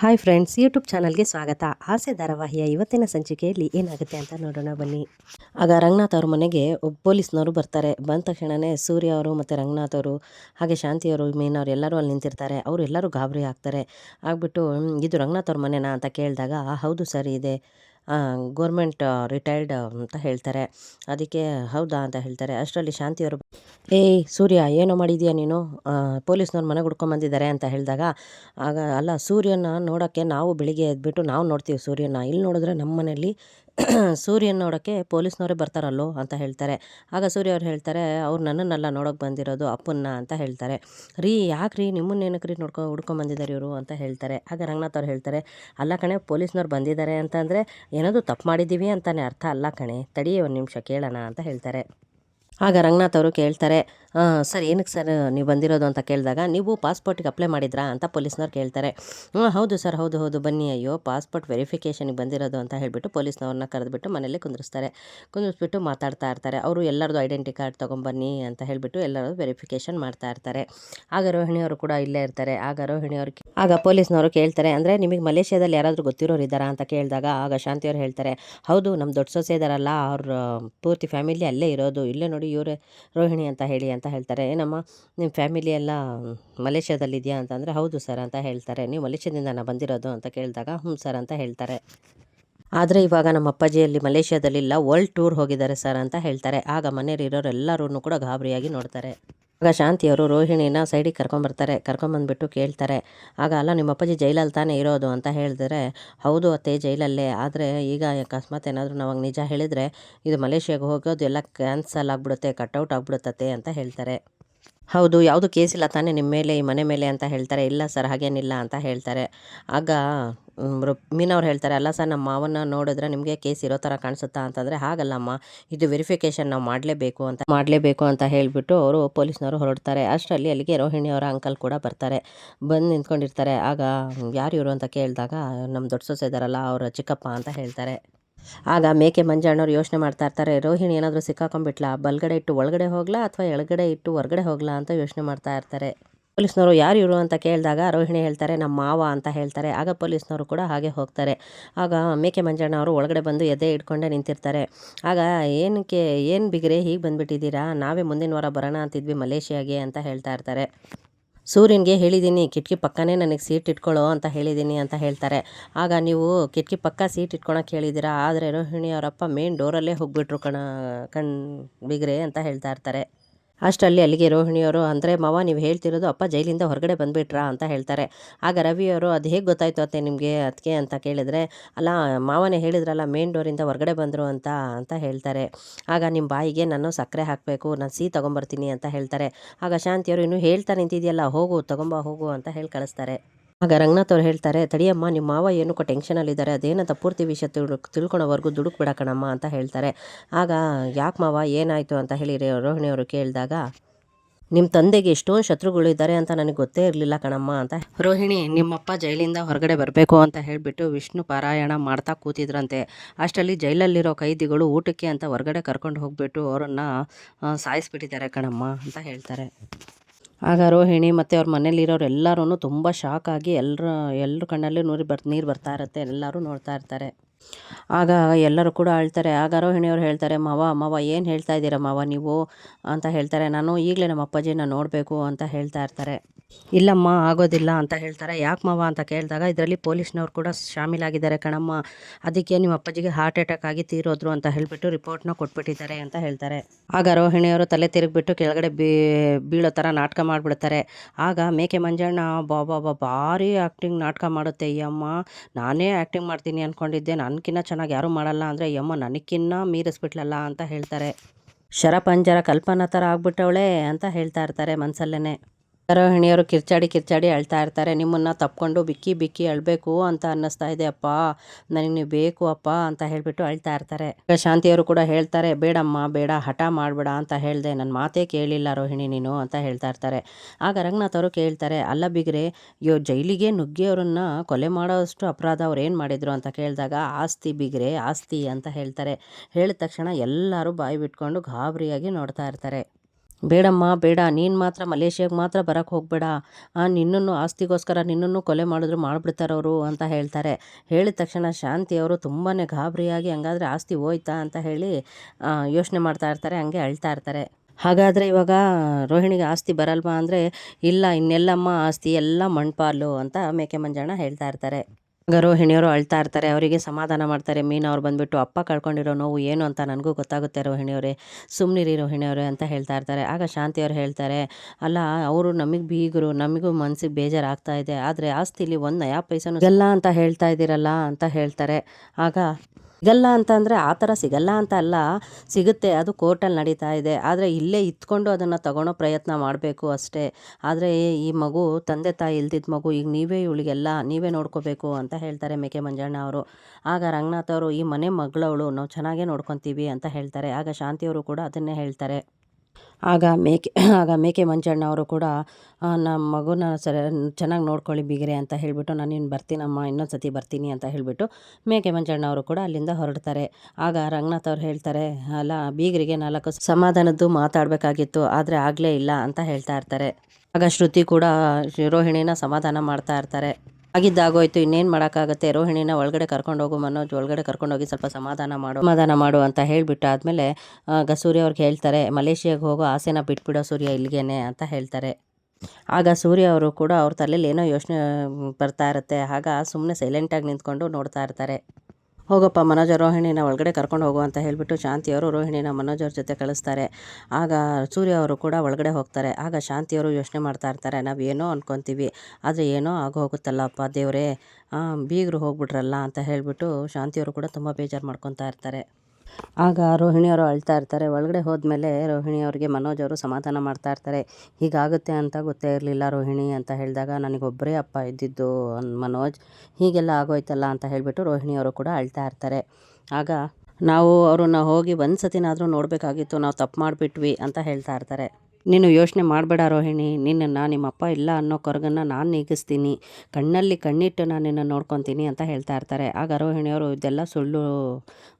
Hi friends YouTube ಚಾನಲ್ಗೆ ಸ್ವಾಗತ. ಆಸೆ ಧಾರಾವಾಹಿಯ ಇವತ್ತಿನ ಸಂಚಿಕೆಯಲ್ಲಿ ಏನಾಗುತ್ತೆ ಅಂತ ನೋಡೋಣ, ಬನ್ನಿ. ಆಗ ರಂಗನಾಥ್ ಅವ್ರ ಮನೆಗೆ ಪೊಲೀಸ್ನವರು ಬರ್ತಾರೆ. ಬಂದ ತಕ್ಷಣವೇ ಸೂರ್ಯ ಅವರು ಮತ್ತು ರಂಗನಾಥ್ ಅವರು, ಹಾಗೆ ಶಾಂತಿ ಅವರು ಮೀನವ್ರು ಎಲ್ಲರೂ ಅಲ್ಲಿ ನಿಂತಿರ್ತಾರೆ. ಅವರು ಎಲ್ಲರೂ ಗಾಬರಿ ಆಗ್ತಾರೆ. ಆಗ್ಬಿಟ್ಟು ಇದು ರಂಗನಾಥ್ ಅವ್ರ ಮನೆನಾ? ಅಂತ ಕೇಳಿದಾಗ ಹೌದು ಸರ್, ಇದೆ. ಗೋರ್ಮೆಂಟ್ ರಿಟೈರ್ಡ್ ಅಂತ ಹೇಳ್ತಾರೆ. ಅದಕ್ಕೆ ಹೌದಾ ಅಂತ ಹೇಳ್ತಾರೆ. ಅಷ್ಟರಲ್ಲಿ ಶಾಂತಿಯವರು ಏಯ್ ಸೂರ್ಯ, ಏನೋ ಮಾಡಿದೀಯ ನೀನು? ಪೊಲೀಸ್ನವ್ರು ಮನೆಗೆ ಹುಡ್ಕೊಂಬಂದಿದ್ದಾರೆ ಅಂತ ಹೇಳಿದಾಗ, ಆಗ, ಅಲ್ಲ ಸೂರ್ಯನ ನೋಡೋಕ್ಕೆ ನಾವು ಬೆಳಿಗ್ಗೆ ಎದ್ಬಿಟ್ಟು ನಾವು ನೋಡ್ತೀವಿ ಸೂರ್ಯನ ಇಲ್ಲಿ ನೋಡಿದ್ರೆ ನಮ್ಮ ಮನೇಲಿ ಸೂರ್ಯನ ನೋಡೋಕ್ಕೆ ಪೊಲೀಸ್ನವರೇ ಬರ್ತಾರಲ್ಲೋ ಅಂತ ಹೇಳ್ತಾರೆ. ಆಗ ಸೂರ್ಯ ಅವ್ರು ಹೇಳ್ತಾರೆ ಅವ್ರು ನನ್ನನ್ನೆಲ್ಲ ನೋಡೋಕೆ ಬಂದಿರೋದು ಅಪ್ಪನ್ನ ಅಂತ ಹೇಳ್ತಾರೆ. ರೀ ಯಾಕೆ ರೀ ನಿಮ್ಮನ್ನ ಏನಕ್ಕೆ ರೀ ನೋಡ್ಕೊ ಹುಡ್ಕೊಂಬಂದಿದ್ದಾರೆ ಇವರು? ಅಂತ ಹೇಳ್ತಾರೆ. ಆಗ ರಂಗನಾಥ್ ಅವ್ರು ಹೇಳ್ತಾರೆ ಅಲ್ಲ ಕಣೆ ಪೊಲೀಸ್ನವ್ರು ಬಂದಿದ್ದಾರೆ ಅಂತಂದರೆ ಏನಾದರೂ ತಪ್ಪು ಮಾಡಿದ್ದೀವಿ ಅಂತಲೇ ಅರ್ಥ ಅಲ್ಲ ಕಣೆ. ತಡಿ ಒಂದು ನಿಮಿಷ ಕೇಳೋಣ ಅಂತ ಹೇಳ್ತಾರೆ. ಆಗ ರಂಗನಾಥ್ ಅವರು ಕೇಳ್ತಾರೆ "ಆ, ಸರ್, ಏನಕ್ಕೆ ಸರ್ ನೀವು ಬಂದಿರೋದು ಅಂತ ಕೇಳಿದಾಗ, ನೀವು ಪಾಸ್ಪೋರ್ಟಿಗೆ ಅಪ್ಲೈ ಮಾಡಿದ್ರಾ ಅಂತ ಪೊಲೀಸ್ನವ್ರು ಕೇಳ್ತಾರೆ. ಹ್ಞೂ ಹೌದು ಸರ್, ಹೌದು ಹೌದು, ಬನ್ನಿ ಅಯ್ಯೋ, ಪಾಸ್ಪೋರ್ಟ್ ವೆರಿಫಿಕೇಷನಿಗೆ ಬಂದಿರೋದು ಅಂತ ಹೇಳಿಬಿಟ್ಟು ಪೊಲೀಸ್ನವ್ರನ್ನ ಕರೆದುಬಿಟ್ಟು ಮನೇಲಿ ಕುಂದಿರಿಸ್ತಾರೆ. ಕುಂದಿರಿಸ್ಬಿಟ್ಟು ಮಾತಾಡ್ತಾ ಇರ್ತಾರೆ. ಅವರು ಎಲ್ಲರದು ಐಡೆಂಟಿ ಕಾರ್ಡ್ ತೊಗೊಂಬನ್ನಿ ಅಂತ ಹೇಳಿಬಿಟ್ಟು ಎಲ್ಲರೂ ವೆರಿಫಿಕೇಷನ್ ಮಾಡ್ತಾ ಇರ್ತಾರೆ. ಆಗ ರೋಹಿಣಿಯವರು ಕೂಡ ಇಲ್ಲೇ ಇರ್ತಾರೆ. ಆಗ ರೋಹಿಣಿಯವರು ಆಗ ಪೊಲೀಸ್ನವರು ಕೇಳ್ತಾರೆ ಅಂದರೆ, ನಿಮಗೆ ಮಲೇಷ್ಯಾದಲ್ಲಿ ಯಾರಾದರೂ ಗೊತ್ತಿರೋರು ಇದ್ದಾರಾ ಅಂತ ಕೇಳಿದಾಗ, ಆಗ ಶಾಂತಿಯವರು ಹೇಳ್ತಾರೆ, ಹೌದು ನಮ್ಮ ದೊಡ್ಡ ಸೊಸೆ ಇದ್ದಾರಲ್ಲ ಅವ್ರ ಪೂರ್ತಿ ಫ್ಯಾಮಿಲಿ ಅಲ್ಲೇ ಇರೋದು. ಇಲ್ಲೇ ನೋಡಿ ಇವರೇ ರೋಹಿಣಿ ಅಂತ ಹೇಳಿ ಅಂತ ಹೇಳ್ತಾರೆ. ನಮ್ಮ ನಿಮ್ಮ ಫ್ಯಾಮಿಲಿ ಎಲ್ಲ ಮಲೇಷ್ಯಾದಲ್ಲಿದೆಯಾ ಅಂತಂದರೆ, ಹೌದು ಸರ್ ಅಂತ ಹೇಳ್ತಾರೆ. ನೀವು ಮಲೇಷ್ಯಾದಿಂದ ನಾ ಬಂದಿರೋದು ಅಂತ ಕೇಳಿದಾಗ ಹ್ಞೂ ಸರ್ ಅಂತ ಹೇಳ್ತಾರೆ. ಆದರೆ ಇವಾಗ ನಮ್ಮ ಅಪ್ಪಾಜಿಯಲ್ಲಿ ಮಲೇಷ್ಯಾದಲ್ಲಿಲ್ಲ ವರ್ಲ್ಡ್ ಟೂರ್ ಹೋಗಿದ್ದಾರೆ ಸರ್ ಅಂತ ಹೇಳ್ತಾರೆ. ಆಗ ಮನೆಯಲ್ಲಿರೋರು ಎಲ್ಲರೂ ಕೂಡ ಗಾಬರಿಯಾಗಿ ನೋಡ್ತಾರೆ. ಆಗ ಶಾಂತಿಯವರು ರೋಹಿಣಿನ ಸೈಡಿಗೆ ಕರ್ಕೊಂಬರ್ತಾರೆ ಕರ್ಕೊಂಬಂದ್ಬಿಟ್ಟು ಕೇಳ್ತಾರೆ. ಆಗ, ಅಲ್ಲ, ನಿಮ್ಮ ಅಪ್ಪಾಜಿ ಜೈಲಲ್ಲಿ ತಾನೇ ಇರೋದು? ಅಂತ ಹೇಳಿದ್ರೆ, ಹೌದು ಅತ್ತೆ, ಜೈಲಲ್ಲೇ. ಆದರೆ ಈಗ ಅಕಸ್ಮಾತ್ ಏನಾದರೂ ನಾವು ನಿಜ ಹೇಳಿದರೆ, ಇದು ಮಲೇಷ್ಯಾಗೆ ಹೋಗೋದು ಎಲ್ಲ ಕ್ಯಾನ್ಸಲ್ ಆಗಿಬಿಡುತ್ತೆ ಕಟ್ಔಟ್ ಆಗಿಬಿಡುತ್ತತ್ತೆ, ಅಂತ ಹೇಳ್ತಾರೆ. ಹೌದು, ಯಾವುದು ಇಲ್ಲ ತಾನೇ ನಿಮ್ಮ ಮೇಲೆ, ಈ ಮನೆ ಮೇಲೆ ಅಂತ ಹೇಳ್ತಾರೆ. ಇಲ್ಲ ಸರ್, ಹಾಗೇನಿಲ್ಲ ಅಂತ ಹೇಳ್ತಾರೆ. ಆಗ ಮೀನವ್ರು ಹೇಳ್ತಾರೆ, ಅಲ್ಲ ಸರ್ ನಮ್ಮ ಮಾವನ್ನ ನೋಡಿದ್ರೆ ನಿಮಗೆ ಕೇಸ್ ಇರೋ ಥರ ಕಾಣಿಸುತ್ತಾ ಅಂತಂದರೆ, ಹಾಗಲ್ಲಮ್ಮ, ಇದು ವೆರಿಫಿಕೇಷನ್ ನಾವು ಮಾಡಲೇಬೇಕು ಅಂತ ಮಾಡಲೇಬೇಕು ಅಂತ ಹೇಳಿಬಿಟ್ಟು ಅವರು ಪೊಲೀಸ್ನವರು ಹೊರಡ್ತಾರೆ. ಅಷ್ಟರಲ್ಲಿ ಅಲ್ಲಿಗೆ ರೋಹಿಣಿ ಅವರ ಅಂಕಲ್ ಕೂಡ ಬರ್ತಾರೆ. ಬಂದು ನಿಂತ್ಕೊಂಡಿರ್ತಾರೆ. ಆಗ ಯಾರು ಇವರು ಅಂತ ಕೇಳಿದಾಗ ನಮ್ಮ ದೊಡ್ಡ ಸೊಸೆ ಇದ್ದಾರಲ್ಲ ಅವರ ಚಿಕ್ಕಪ್ಪ ಅಂತ ಹೇಳ್ತಾರೆ. ಆಗ ಮೇಕೆ ಮಂಜಣ್ಣವ್ರು ಯೋಚನೆ ಮಾಡ್ತಾ ಇರ್ತಾರೆ, ರೋಹಿಣಿ ಏನಾದರೂ ಸಿಕ್ಕಾಕೊಂಡ್ಬಿಟ್ಲಾ? ಬಲ್ಗಡೆ ಇಟ್ಟು ಒಳಗಡೆ ಹೋಗ್ಲಾ ಅಥವಾ ಎಳಗಡೆ ಇಟ್ಟು ಹೊರಗಡೆ ಹೋಗ್ಲಾ? ಅಂತ ಯೋಚನೆ ಮಾಡ್ತಾ ಇರ್ತಾರೆ. ಪೊಲೀಸ್ನವರು ಯಾರು ಇವರು? ಅಂತ ಕೇಳಿದಾಗ ರೋಹಿಣಿ ಹೇಳ್ತಾರೆ ನಮ್ಮ ಮಾವ ಅಂತ ಹೇಳ್ತಾರೆ. ಆಗ ಪೊಲೀಸ್ನವರು ಕೂಡ ಹಾಗೆ ಹೋಗ್ತಾರೆ. ಆಗ ಮೇಕೆ ಮಂಜಣ್ಣ ಅವರು ಒಳಗಡೆ ಬಂದು ಎದೆ ಇಟ್ಕೊಂಡೇ ನಿಂತಿರ್ತಾರೆ. ಆಗ, ಏನಕ್ಕೆ, ಏನು ಬಿಗ್ರೆ? ಹೀಗೆ ಬಂದುಬಿಟ್ಟಿದ್ದೀರಾ? ನಾವೇ ಮುಂದಿನ ವಾರ ಬರೋಣ ಅಂತಿದ್ವಿ ಮಲೇಷಿಯಾಗೆ ಅಂತ ಹೇಳ್ತಾ ಇರ್ತಾರೆ. ಸೂರ್ಯನಿಗೆ ಹೇಳಿದ್ದೀನಿ, ಕಿಟಕಿ ಪಕ್ಕನೇ ನನಗೆ ಸೀಟ್ ಇಟ್ಕೊಳ್ಳೋ ಅಂತ ಹೇಳಿದ್ದೀನಿ ಅಂತ ಹೇಳ್ತಾರೆ. ಆಗ ನೀವು ಕಿಟಕಿ ಪಕ್ಕ ಸೀಟ್ ಇಟ್ಕೊಳಕ್ಕೆ ಹೇಳಿದ್ದೀರಾ? ಆದರೆ ರೋಹಿಣಿ ಅವರಪ್ಪ ಮೇನ್ ಡೋರಲ್ಲೇ ಹೋಗಿಬಿಟ್ರು ಕಣ, ಕಣ್ ಬಿಗ್ರೆ ಅಂತ ಹೇಳ್ತಾ ಇರ್ತಾರೆ. ಅಷ್ಟರಲ್ಲಿ ಅಲ್ಲಿಗೆ ರೋಹಿಣಿಯವರು, ಅಂದರೆ ಮಾವ, ನೀವು ಹೇಳ್ತಿರೋದು ಅಪ್ಪ ಜೈಲಿಂದ ಹೊರಗಡೆ ಬಂದುಬಿಟ್ರಾ? ಅಂತ ಹೇಳ್ತಾರೆ. ಆಗ ರವಿಯವರು, ಅದು ಹೇಗೆ ಗೊತ್ತಾಯಿತು ಅತ್ತೆ ನಿಮಗೆ ಅದಕ್ಕೆ ಅಂತ ಕೇಳಿದರೆ, ಅಲ್ಲ, ಮಾವನೇ ಹೇಳಿದ್ರಲ್ಲ, ಮೇನ್ ಡೋರಿಂದ ಹೊರಗಡೆ ಬಂದರು ಅಂತ ಅಂತ ಹೇಳ್ತಾರೆ. ಆಗ ನಿಮ್ಮ ಬಾಯಿಗೆ ನಾನು ಸಕ್ಕರೆ ಹಾಕಬೇಕು, ನಾನು ಸಿಹಿ ತೊಗೊಂಬರ್ತೀನಿ ಅಂತ ಹೇಳ್ತಾರೆ. ಆಗ ಶಾಂತಿಯವರು, ಇನ್ನೂ ಹೇಳ್ತಾ ನಿಂತಿದೆಯಲ್ಲ, ಹೋಗು, ತೊಗೊಂಬ, ಹೋಗು ಅಂತ ಹೇಳಿ ಕಳಿಸ್ತಾರೆ. ಆಗ ರಂಗನಾಥ್ ಅವ್ರು ಹೇಳ್ತಾರೆ, ತಡಿಯಮ್ಮ ನಿಮ್ಮ ಮಾವ ಏನಕ್ಕೋ ಟೆನ್ಷನಲ್ಲಿದ್ದಾರೆ ಅದೇನಂತ ಪೂರ್ತಿ ವಿಷಯ ತಿಳ್ ತಿಳ್ಕೊಳೋವರೆಗೂ ದುಡುಕ್ ಬಿಡಕಣಮ್ಮ ಅಂತ ಹೇಳ್ತಾರೆ. ಆಗ ಯಾಕೆ ಮಾವ, ಏನಾಯಿತು ಅಂತ ಹೇಳಿ ರೋಹಿಣಿಯವರು ಕೇಳಿದಾಗ ನಿಮ್ಮ ತಂದೆಗೆ ಎಷ್ಟೊಂದು ಶತ್ರುಗಳಿದ್ದಾರೆ ಅಂತ ನನಗೆ ಗೊತ್ತೇ ಇರಲಿಲ್ಲ ಕಣಮ್ಮ ಅಂತ ರೋಹಿಣಿ, ನಿಮ್ಮಪ್ಪ ಜೈಲಿಂದ ಹೊರಗಡೆ ಬರಬೇಕು ಅಂತ ಹೇಳಿಬಿಟ್ಟು ವಿಷ್ಣು ಪಾರಾಯಣ ಮಾಡ್ತಾ ಕೂತಿದ್ರಂತೆ. ಅಷ್ಟರಲ್ಲಿ ಜೈಲಲ್ಲಿರೋ ಕೈದಿಗಳು ಊಟಕ್ಕೆ ಅಂತ ಹೊರಗಡೆ ಕರ್ಕೊಂಡು ಹೋಗಿಬಿಟ್ಟು ಅವರನ್ನು ಸಾಯಿಸ್ಬಿಟ್ಟಿದ್ದಾರೆ ಕಣಮ್ಮ ಅಂತ ಹೇಳ್ತಾರೆ. ಆಗ ರೋಹಿಣಿ ಮತ್ತು ಅವ್ರ ಮನೇಲಿರೋರು ಎಲ್ಲರೂ ತುಂಬ ಶಾಕ್ ಆಗಿ ಎಲ್ಲರ ಎಲ್ಲರ ಕಣ್ಣಲ್ಲೂ ನೀರು ಬರ್ ನೀರು ಬರ್ತಾ ಇರುತ್ತೆ. ಎಲ್ಲರೂ ನೋಡ್ತಾ ಇರ್ತಾರೆ. ಆಗ ಎಲ್ಲರೂ ಕೂಡ ಅಳ್ತಾರೆ ಆಗ ರೋಹಿಣಿಯವರು ಹೇಳ್ತಾರೆ, ಮಾವ ಮಾವ, ಏನು ಹೇಳ್ತಾ ಇದ್ದೀರ ಮಾವ ನೀವು? ಅಂತ ಹೇಳ್ತಾರೆ. ನಾನು ಈಗಲೇ ನಮ್ಮ ಅಪ್ಪಾಜಿನ ನೋಡಬೇಕು ಅಂತ ಹೇಳ್ತಾ ಇರ್ತಾರೆ. ಇಲ್ಲಮ್ಮ, ಆಗೋದಿಲ್ಲ ಅಂತ ಹೇಳ್ತಾರೆ. ಯಾಕೆ ಮಾವ? ಅಂತ ಕೇಳಿದಾಗ, ಇದರಲ್ಲಿ ಪೊಲೀಸ್ನವ್ರು ಕೂಡ ಶಾಮೀಲಾಗಿದ್ದಾರೆ ಕಣಮ್ಮ. ಅದಕ್ಕೆ ನಿಮ್ಮ ಅಪ್ಪಾಜಿಗೆ ಹಾರ್ಟ್ ಅಟ್ಯಾಕ್ ಆಗಿ ತೀರೋದ್ರು ಅಂತ ಹೇಳಿಬಿಟ್ಟು ರಿಪೋರ್ಟ್ನ ಕೊಟ್ಬಿಟ್ಟಿದ್ದಾರೆ ಅಂತ ಹೇಳ್ತಾರೆ. ಆಗ ರೋಹಿಣಿಯವರು ತಲೆ ತಿರುಗಿಬಿಟ್ಟು ಕೆಳಗಡೆ ಬೀಳೋ ಥರ ನಾಟಕ ಮಾಡಿಬಿಡ್ತಾರೆ. ಆಗ ಮೇಕೆ ಮಂಜಣ್ಣ ಬಾಬಾ ಭಾರಿ ಆ್ಯಕ್ಟಿಂಗ್ ನಾಟಕ ಮಾಡುತ್ತೆ. ಅಯ್ಯಮ್ಮ, ನಾನೇ ಆ್ಯಕ್ಟಿಂಗ್ ಮಾಡ್ತೀನಿ ಅಂದ್ಕೊಂಡಿದ್ದೆ ನನಗಿನ್ನ ಚೆನ್ನಾಗಿ ಯಾರೂ ಮಾಡಲ್ಲ ಅಂದರೆ, ಯಮ್ಮ ನನಗಿನ್ನ ಮೀರಿಸ್ಬಿಟ್ಲಲ್ಲ ಅಂತ ಹೇಳ್ತಾರೆ. ಶರಪಂಜರ ಕಲ್ಪನಾ ಥರ ಆಗ್ಬಿಟ್ಟವಳೆ ಅಂತ ಹೇಳ್ತಾ ಇರ್ತಾರೆ ಮನಸಲ್ಲೇ ರೋಹಿಣಿಯವರು ಕಿರ್ಚಾಡಿ ಕಿರ್ಚಾಡಿ ಅಳ್ತಾ ಇರ್ತಾರೆ. ನಿಮ್ಮನ್ನು ತಪ್ಕೊಂಡು ಬಿಕ್ಕಿ ಬಿಕ್ಕಿ ಅಳಬೇಕು ಅಂತ ಅನ್ನಿಸ್ತಾ ಇದೆ. ಅಪ್ಪ, ನನಗೆ ನೀವು ಬೇಕು ಅಪ್ಪ ಅಂತ ಹೇಳಿಬಿಟ್ಟು ಅಳ್ತಾ ಇರ್ತಾರೆ. ಶಾಂತಿಯವರು ಕೂಡ ಹೇಳ್ತಾರೆ, ಬೇಡಮ್ಮ, ಬೇಡ, ಹಠ ಮಾಡಬೇಡ ಅಂತ ಹೇಳಿದೆ. ನನ್ನ ಮಾತೇ ಕೇಳಿಲ್ಲ ರೋಹಿಣಿ ನೀನು ಅಂತ ಹೇಳ್ತಾ ಇರ್ತಾರೆ. ಆಗ ರಂಗನಾಥ್ ಅವರು ಕೇಳ್ತಾರೆ, ಅಲ್ಲ ಬಿಗ್ರೆ, ಯೋ ಜೈಲಿಗೆ ನುಗ್ಗಿಯವರನ್ನ ಕೊಲೆ ಮಾಡೋಷ್ಟು ಅಪರಾಧ ಅವ್ರು ಏನು ಮಾಡಿದ್ರು? ಅಂತ ಕೇಳಿದಾಗ, ಆಸ್ತಿ ಬಿಗ್ರೆ, ಆಸ್ತಿ ಅಂತ ಹೇಳ್ತಾರೆ. ಹೇಳಿದ ತಕ್ಷಣ ಎಲ್ಲರೂ ಬಾಯಿ ಬಿಟ್ಕೊಂಡು ಗಾಬರಿಯಾಗಿ ನೋಡ್ತಾ ಇರ್ತಾರೆ. ಬೇಡಮ್ಮ, ಬೇಡ. ನೀನು ಮಾತ್ರ ಮಲೇಷ್ಯಾಗೆ ಮಾತ್ರ ಬರೋಕ್ಕೆ ಹೋಗಬೇಡ. ನಿನ್ನನ್ನು, ಆಸ್ತಿಗೋಸ್ಕರ ನಿನ್ನನ್ನು ಕೊಲೆ ಮಾಡಿದ್ರು ಮಾಡಿಬಿಡ್ತಾರವರು ಅಂತ ಹೇಳ್ತಾರೆ. ಹೇಳಿದ ತಕ್ಷಣ ಶಾಂತಿ ಅವರು ತುಂಬಾ ಗಾಬರಿಯಾಗಿ ಹಂಗಾದ್ರೆ ಆಸ್ತಿ ಹೋಯ್ತಾ ಅಂತ ಹೇಳಿ ಯೋಚನೆ ಮಾಡ್ತಾ ಇರ್ತಾರೆ, ಹಂಗೆ ಅಳ್ತಾ ಇರ್ತಾರೆ. ಹಾಗಾದರೆ ಇವಾಗ ರೋಹಿಣಿಗೆ ಆಸ್ತಿ ಬರಲ್ವಾ ಅಂದರೆ, ಇಲ್ಲ, ಇನ್ನೆಲ್ಲಮ್ಮ ಆಸ್ತಿ, ಎಲ್ಲ ಮಣ್ಪಾಲು ಅಂತ ಮೇಕೆ ಮಂಜಣ್ಣ ಹೇಳ್ತಾ ಇರ್ತಾರೆ. ರೋಹಿಣಿಯವರು ಅಳ್ತಾ ಇರ್ತಾರೆ, ಅವರಿಗೆ ಸಮಾಧಾನ ಮಾಡ್ತಾರೆ. ಮೀನು ಅವ್ರು ಬಂದುಬಿಟ್ಟು, ಅಪ್ಪ ಕಳ್ಕೊಂಡಿರೋ ನೋವು ಏನು ಅಂತ ನನಗೂ ಗೊತ್ತಾಗುತ್ತೆ ರೋಹಿಣಿಯವರೇ ಸುಮ್ಮನಿರಿ ರೋಹಿಣಿಯವರೇ ಅಂತ ಹೇಳ್ತಾ ಇರ್ತಾರೆ. ಆಗ ಶಾಂತಿಯವರು ಹೇಳ್ತಾರೆ, ಅಲ್ಲ, ಅವರು ನಮಗೆ ಬೀಗರು, ನಮಗೂ ಮನಸ್ಸಿಗೆ ಬೇಜಾರಾಗ್ತಾ ಇದೆ, ಆದರೆ ಆಸ್ತಿಲಿ ಒಂದು ನಯಾ ಪೈಸನು ಎಲ್ಲ ಅಂತ ಹೇಳ್ತಾ ಇದ್ದೀರಲ್ಲ ಅಂತ ಹೇಳ್ತಾರೆ. ಆಗ ಸಿಗಲ್ಲ ಅಂತ ಅಂದರೆ ಆ ಥರ ಸಿಗಲ್ಲ ಅಂತ ಅಲ್ಲ, ಸಿಗುತ್ತೆ. ಅದು ಕೋರ್ಟಲ್ಲಿ ನಡೀತಾ ಇದೆ. ಆದರೆ ಇಲ್ಲೇ ಇತ್ಕೊಂಡು ಅದನ್ನು ತಗೊಳೋ ಪ್ರಯತ್ನ ಮಾಡಬೇಕು ಅಷ್ಟೇ. ಆದರೆ ಈ ಮಗು, ತಂದೆ ತಾಯಿ ಇಲ್ದಿದ್ದ ಮಗು, ಈಗ ನೀವೇ ಇವಳಿಗೆಲ್ಲ ನೀವೇ ನೋಡ್ಕೋಬೇಕು ಅಂತ ಹೇಳ್ತಾರೆ ಮೇಕೆ ಮಂಜಣ್ಣ ಅವರು. ಆಗ ರಂಗನಾಥ್ ಅವರು, ಈ ಮನೆ ಮಗಳವಳು, ನಾವು ಚೆನ್ನಾಗೇ ನೋಡ್ಕೊತೀವಿ ಅಂತ ಹೇಳ್ತಾರೆ. ಆಗ ಶಾಂತಿಯವರು ಕೂಡ ಅದನ್ನೇ ಹೇಳ್ತಾರೆ. ಆಗ ಮೇಕೆ ಆಗ ಮೇಕೆ ಮಂಜಣ್ಣ ಅವರು ಕೂಡ ನಮ್ಮ ಮಗುನ ಸರಿ, ಚೆನ್ನಾಗಿ ನೋಡ್ಕೊಳ್ಳಿ ಬೀಗರೆ ಅಂತ ಹೇಳಿಬಿಟ್ಟು, ನಾನು ಇನ್ನು ಬರ್ತೀನಮ್ಮ ಇನ್ನೊಂದು ಸತಿ ಬರ್ತೀನಿ ಅಂತ ಹೇಳಿಬಿಟ್ಟು ಮೇಕೆ ಮಂಜಣ್ಣ ಅವರು ಕೂಡ ಅಲ್ಲಿಂದ ಹೊರಡ್ತಾರೆ. ಆಗ ರಂಗನಾಥ್ ಅವ್ರು ಹೇಳ್ತಾರೆ, ಅಲ್ಲ, ಬೀಗರಿಗೆ ನಾಲ್ಕು ಸಮಾಧಾನದ್ದು ಮಾತಾಡಬೇಕಾಗಿತ್ತು, ಆದರೆ ಆಗಲೇ ಇಲ್ಲ ಅಂತ ಹೇಳ್ತಾ ಇರ್ತಾರೆ. ಆಗ ಶ್ರುತಿ ಕೂಡ ರೋಹಿಣಿನ ಸಮಾಧಾನ ಮಾಡ್ತಾ ಇರ್ತಾರೆ. ಆಗಿದ್ದಾಗೋಯ್ತು, ಇನ್ನೇನು ಮಾಡೋಕ್ಕಾಗುತ್ತೆ? ರೋಹಿಣಿನ ಒಳಗಡೆ ಕರ್ಕೊಂಡು ಹೋಗು ಮನೋಜ್, ಒಳಗಡೆ ಕರ್ಕೊಂಡೋಗಿ ಸ್ವಲ್ಪ ಸಮಾಧಾನ ಮಾಡು ಸಮಾಧಾನ ಮಾಡು ಅಂತ ಹೇಳಿಬಿಟ್ಟು ಆದಮೇಲೆ ಸೂರ್ಯ ಅವ್ರಿಗೆ ಹೇಳ್ತಾರೆ, ಮಲೇಷಿಯಾಗೆ ಹೋಗೋ ಆಸೆನ ಬಿಟ್ಬಿಡೋ ಸೂರ್ಯ ಇಲ್ಲಿಗೇನೆ ಅಂತ ಹೇಳ್ತಾರೆ. ಆಗ ಸೂರ್ಯ ಅವರು ಕೂಡ ಅವ್ರ ತಲೆಯಲ್ಲಿ ಏನೋ ಯೋಚನೆ ಬರ್ತಾ ಇರುತ್ತೆ, ಆಗ ಸುಮ್ಮನೆ ಸೈಲೆಂಟಾಗಿ ನಿಂತ್ಕೊಂಡು ನೋಡ್ತಾ ಇರ್ತಾರೆ. ಹೋಗಪ್ಪ, ಮನೋಜ ರೋಹಿಣಿನ ಒಳಗಡೆ ಕರ್ಕೊಂಡು ಹೋಗು ಅಂತ ಹೇಳಿಬಿಟ್ಟು ಶಾಂತಿಯವರು ರೋಹಿಣಿನ ಮನೋಜವ್ರ ಜೊತೆ ಕಳಿಸ್ತಾರೆ. ಆಗ ಸೂರ್ಯ ಅವರು ಕೂಡ ಒಳಗಡೆ ಹೋಗ್ತಾರೆ. ಆಗ ಶಾಂತಿಯವರು ಯೋಚನೆ ಮಾಡ್ತಾ ಇರ್ತಾರೆ, ನಾವು ಏನೋ ಅಂದ್ಕೊತೀವಿ ಆದರೆ ಏನೋ ಆಗೋಗುತ್ತಲ್ಲಪ್ಪ ದೇವರೇ ಬೀಗರು ಹೋಗ್ಬಿಟ್ರಲ್ಲ ಅಂತ ಹೇಳಿಬಿಟ್ಟು ಶಾಂತಿಯವರು ಕೂಡ ತುಂಬ ಬೇಜಾರು ಮಾಡ್ಕೊತಾ ಇರ್ತಾರೆ. ಆಗ ರೋಹಿಣಿಯವರು ಅಳ್ತಾ ಇರ್ತಾರೆ. ಒಳಗಡೆ ರೋಹಿಣಿ ಅವರಿಗೆ ಮನೋಜ್ ಅವರು ಸಮಾಧಾನ ಮಾಡ್ತಾ ಇರ್ತಾರೆ. ಹೀಗಾಗುತ್ತೆ ಅಂತ ಗೊತ್ತೇ ಇರಲಿಲ್ಲ ರೋಹಿಣಿ ಅಂತ ಹೇಳಿದಾಗ, ನನಗೊಬ್ಬರೇ ಅಪ್ಪ ಇದ್ದಿದ್ದು ಮನೋಜ್. ಹೀಗೆಲ್ಲ ಆಗೋಯ್ತಲ್ಲ ಅಂತ ಹೇಳಿಬಿಟ್ಟು ರೋಹಿಣಿಯವರು ಕೂಡ ಅಳ್ತಾ ಇರ್ತಾರೆ. ಆಗ ನಾವು ಅವ್ರನ್ನ ಹೋಗಿ ಒಂದು ಸತಿನಾದರೂ ನೋಡಬೇಕಾಗಿತ್ತು. ನಾವು ತಪ್ಪು ಮಾಡಿಬಿಟ್ವಿ ಅಂತ ಹೇಳ್ತಾ ಇರ್ತಾರೆ. ನೀನು ಯೋಚನೆ ಮಾಡಬೇಡ ರೋಹಿಣಿ, ನಿನ್ನನ್ನು ನಿಮ್ಮಪ್ಪ ಇಲ್ಲ ಅನ್ನೋ ಕೊರಗನ್ನು ನಾನು ನೀಗಿಸ್ತೀನಿ. ಕಣ್ಣಲ್ಲಿ ಕಣ್ಣಿಟ್ಟು ನಾನು ನಿನ್ನ ನೋಡ್ಕೊತೀನಿ ಅಂತ ಹೇಳ್ತಾ ಇರ್ತಾರೆ. ಆಗ ರೋಹಿಣಿಯವರು, ಇದೆಲ್ಲ ಸುಳ್ಳು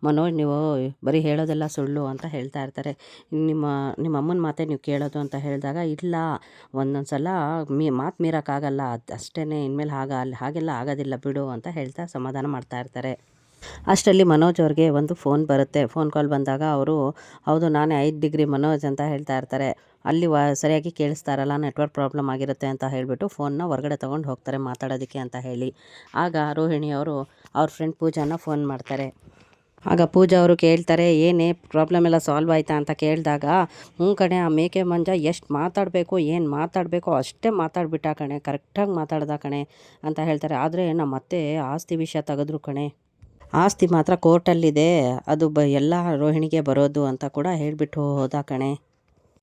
ಮನೋಜ್ ನೀವು ಬರೀ ಹೇಳೋದೆಲ್ಲ ಸುಳ್ಳು ಅಂತ ಹೇಳ್ತಾ ಇರ್ತಾರೆ. ನಿಮ್ಮ ನಿಮ್ಮ ಅಮ್ಮನ ಮಾತೆ ನೀವು ಕೇಳೋದು ಅಂತ ಹೇಳಿದಾಗ, ಇಲ್ಲ ಒಂದೊಂದು ಸಲ ಮೀ, ಮಾತು ಮೀರೋಕ್ಕಾಗಲ್ಲ, ಅದು ಅಷ್ಟೇ ಇನ್ಮೇಲೆ ಹಾಗ, ಹಾಗೆಲ್ಲ ಆಗೋದಿಲ್ಲ ಬಿಡು ಅಂತ ಹೇಳ್ತಾ ಸಮಾಧಾನ ಮಾಡ್ತಾ ಇರ್ತಾರೆ. ಅಷ್ಟರಲ್ಲಿ ಮನೋಜ್ ಅವ್ರಿಗೆ ಒಂದು ಫೋನ್ ಬರುತ್ತೆ. ಫೋನ್ ಕಾಲ್ ಬಂದಾಗ ಅವರು, ಹೌದು, ನಾನೇ ಐದು ಡಿಗ್ರಿ ಮನೋಜ್ ಅಂತ ಹೇಳ್ತಾ ಇರ್ತಾರೆ. ಅಲ್ಲಿ ವ, ಸರಿಯಾಗಿ ಕೇಳಿಸ್ತಾರಲ್ಲ, ನೆಟ್ವರ್ಕ್ ಪ್ರಾಬ್ಲಮ್ ಆಗಿರುತ್ತೆ ಅಂತ ಹೇಳಿಬಿಟ್ಟು ಫೋನ್ನ ಹೊರಗಡೆ ತೊಗೊಂಡು ಹೋಗ್ತಾರೆ ಮಾತಾಡೋದಕ್ಕೆ ಅಂತ ಹೇಳಿ. ಆಗ ರೋಹಿಣಿ ಅವರು ಅವ್ರ ಫ್ರೆಂಡ್ ಪೂಜಾನ ಫೋನ್ ಮಾಡ್ತಾರೆ. ಆಗ ಪೂಜಾ ಅವರು ಕೇಳ್ತಾರೆ, ಏನೇ ಪ್ರಾಬ್ಲಮ್ ಎಲ್ಲ ಸಾಲ್ವ್ ಆಯ್ತಾ? ಅಂತ ಕೇಳಿದಾಗ, ಹ್ಞೂ ಕಣೆ, ಆ ಮೇಕೆ ಮಂಜ ಎಷ್ಟು ಮಾತಾಡಬೇಕು, ಏನು ಮಾತಾಡಬೇಕು ಅಷ್ಟೇ ಮಾತಾಡ್ಬಿಟ್ಟ ಕಣೆ, ಕರೆಕ್ಟಾಗಿ ಮಾತಾಡ್ದ ಕಣೆ, ಅಂತ ಹೇಳ್ತಾರೆ. ಆದರೆ ನಮ್ಮ ಮತ್ತೆ ಆಸ್ತಿ ವಿಷಯ ತೆಗೆದ್ರು ಕಣೆ. ಆಸ್ತಿ ಮಾತ್ರ ಕೋರ್ಟಲ್ಲಿದೆ. ಅದು ಬ ಎಲ್ಲ ರೋಹಿಣಿಗೆ ಬರೋದು ಅಂತ ಕೂಡ ಹೇಳಿಬಿಟ್ಟು ಹೋದ ಕಣೆ.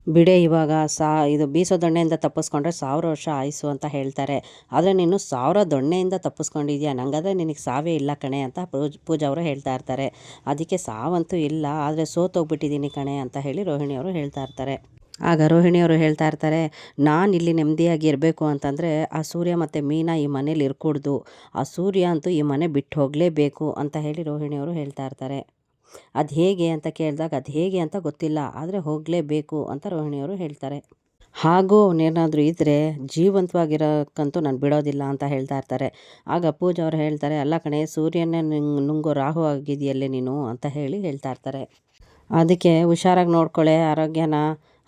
ಬಿಡೆ ಇವಾಗ ಸಾ ಇದು ಬೀಸೋ ದೊಣ್ಣೆಯಿಂದ ತಪ್ಪಿಸ್ಕೊಂಡ್ರೆ ಸಾವಿರ ವರ್ಷ ಆಯಿಸು ಅಂತ ಹೇಳ್ತಾರೆ. ಆದರೆ ನೀನು ಸಾವಿರ ದೊಣ್ಣೆಯಿಂದ ತಪ್ಪಿಸ್ಕೊಂಡಿದ್ಯಾ? ನನಗಾದ್ರೆ ನಿನಗೆ ಸಾವೇ ಇಲ್ಲ ಕಣೆ ಅಂತ ಪೂಜ್ ಪೂಜಾ ಅವರು ಹೇಳ್ತಾ ಇರ್ತಾರೆ. ಅದಕ್ಕೆ ಸಾವಂತೂ ಇಲ್ಲ, ಆದರೆ ಸೋತೋಗ್ಬಿಟ್ಟಿದ್ದೀನಿ ಕಣೆ ಅಂತ ಹೇಳಿ ರೋಹಿಣಿಯವರು ಹೇಳ್ತಾ ಇರ್ತಾರೆ. ಆಗ ರೋಹಿಣಿಯವರು ಹೇಳ್ತಾ ಇರ್ತಾರೆ, ನಾನು ಇಲ್ಲಿ ನೆಮ್ಮದಿಯಾಗಿ ಇರಬೇಕು ಅಂತಂದರೆ ಆ ಸೂರ್ಯ ಮತ್ತು ಮೀನಾ ಈ ಮನೇಲಿ ಇರ್ಕೂಡ್ದು. ಆ ಸೂರ್ಯ ಅಂತೂ ಈ ಮನೆ ಬಿಟ್ಟು ಹೋಗಲೇಬೇಕು ಅಂತ ಹೇಳಿ ರೋಹಿಣಿಯವರು ಹೇಳ್ತಾ ಇರ್ತಾರೆ. ಅದು ಹೇಗೆ ಅಂತ ಕೇಳಿದಾಗ, ಅದು ಹೇಗೆ ಅಂತ ಗೊತ್ತಿಲ್ಲ, ಆದರೆ ಹೋಗಲೇಬೇಕು ಅಂತ ರೋಹಿಣಿಯವರು ಹೇಳ್ತಾರೆ. ಹಾಗೂ ಅವನೇನಾದರೂ ಇದ್ದರೆ ಜೀವಂತವಾಗಿರೋಕ್ಕಂತೂ ನಾನು ಬಿಡೋದಿಲ್ಲ ಅಂತ ಹೇಳ್ತಾ ಇರ್ತಾರೆ. ಆಗ ಪೂಜಾ ಅವರು ಹೇಳ್ತಾರೆ, ಅಲ್ಲ ಕಣೆ, ಸೂರ್ಯನೇ ನಿಂಗೆ ರಾಹು ಆಗಿದೆಯಲ್ಲೇ ನೀನು ಅಂತ ಹೇಳಿ ಹೇಳ್ತಾ ಇರ್ತಾರೆ. ಅದಕ್ಕೆ ಹುಷಾರಾಗಿ ನೋಡ್ಕೊಳ್ಳೆ ಆರೋಗ್ಯನ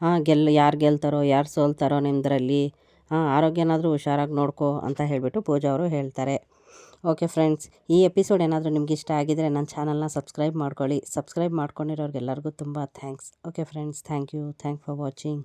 ಹಾಂ, ಗೆಲ್, ಯಾರು ಗೆಲ್ತಾರೋ, ಯಾರು ಸೋಲ್ತಾರೋ ನಿಮ್ಮದ್ರಲ್ಲಿ ಹಾಂ, ಆರೋಗ್ಯನಾದರೂ ಹುಷಾರಾಗಿ ನೋಡ್ಕೋ ಅಂತ ಹೇಳಿಬಿಟ್ಟು ಪೂಜಾ ಅವರು ಹೇಳ್ತಾರೆ. ಓಕೆ ಫ್ರೆಂಡ್ಸ್, ಈ ಎಪಿಸೋಡ್ ಏನಾದರೂ ನಿಮ್ಗೆ ಇಷ್ಟ ಆಗಿದರೆ ನನ್ನ ಚಾನಲ್ನ ಸಬ್ಸ್ಕ್ರೈಬ್ ಮಾಡ್ಕೊಳ್ಳಿ. ಸಬ್ಸ್ಕ್ರೈಬ್ ಮಾಡ್ಕೊಂಡಿರೋರಿಗೆಲ್ಲರಿಗೂ ತುಂಬ thanks. Okay friends, thank you. Thank for watching.